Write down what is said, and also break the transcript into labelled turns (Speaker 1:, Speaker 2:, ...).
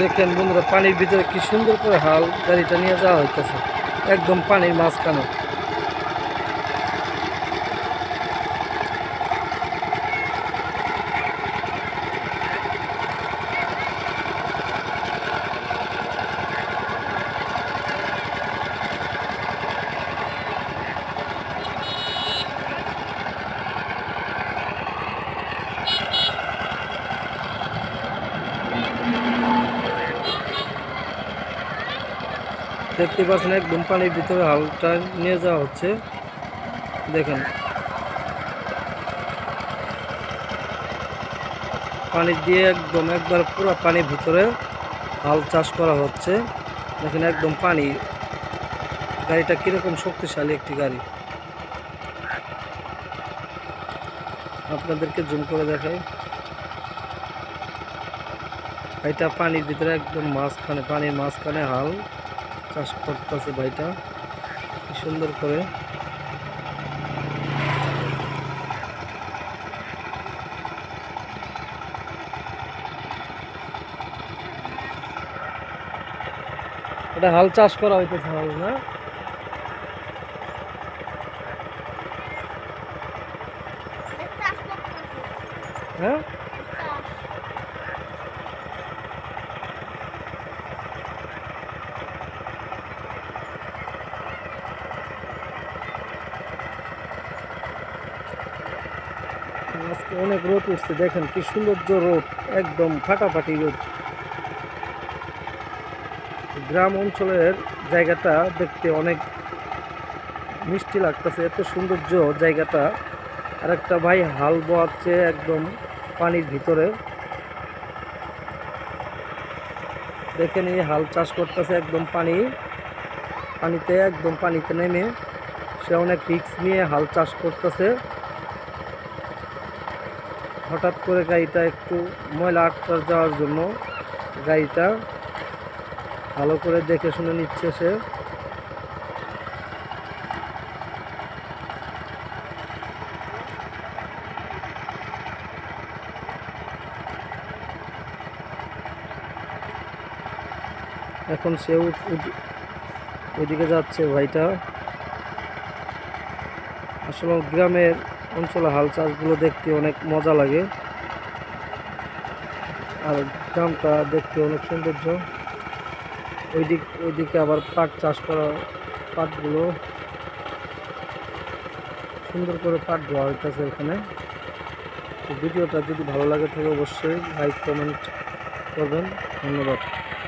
Speaker 1: দেখেন বন্ধুরা, পানির ভিতরে কি সুন্দর করে হাল গাড়িটা নিয়ে যাওয়া হইতেছে। একদম পানির মাঝখানে। দেখতে পাচ্ছেন একদম পানির ভিতরে হালটা নিয়ে যাওয়া হচ্ছে। দেখেন। পানি দিয়ে একদম একবার পুরো পানির ভিতরে হাল চাষ করা হচ্ছে। দেখেন একদম পানি। গাড়িটা কীরকম শক্তিশালী একটি গাড়ি। আপনাদেরকে জুম করে দেখাই। এটা পানির ভিতরে একদম মাঝখানে, পানির মাঝখানে হাল। চাষ করতেছে ভাইটা। সুন্দর করে। এটা হাল চাষ করা হইতেছে হাল না? হ্যাঁ? অনেক রোদ উঠছে, দেখেন কি সৌন্দর্য রোদ, একদম ফাটাফাটি রোদ। গ্রাম অঞ্চলের জায়গাটা দেখতে অনেক মিষ্টি লাগতেছে, এত সৌন্দর্য জায়গাটা। আর একটা ভাই হাল বোয়াচ্ছে একদম পানির ভিতরে। দেখেন এই হাল চাষ করতেছে একদম পানি, পানিতে একদম পানিতে নেমে। সে অনেক রিক্স নিয়ে হাল চাষ করতেছে। হঠাৎ করে গাড়িটা একটু ময়লা আটকা যাওয়ার জন্য গাড়িটা ভালো করে দেখে শুনে নিচ্ছে সে। এখন সে ওইদিকে যাচ্ছে ভাইটা। আসলে গ্রামের অঞ্চলে হাল চাষগুলো দেখতে অনেক মজা লাগে। আর গ্রামটা দেখতে অনেক সৌন্দর্য। ওই দিক ওইদিকে আবার পাট চাষ করা পাটগুলো। সুন্দর করে পাট ধোয়া হইতেছে এখানে। ভিডিওটা যদি ভালো লাগে থাকে অবশ্যই লাইক, কমেন্ট করবেন। ধন্যবাদ।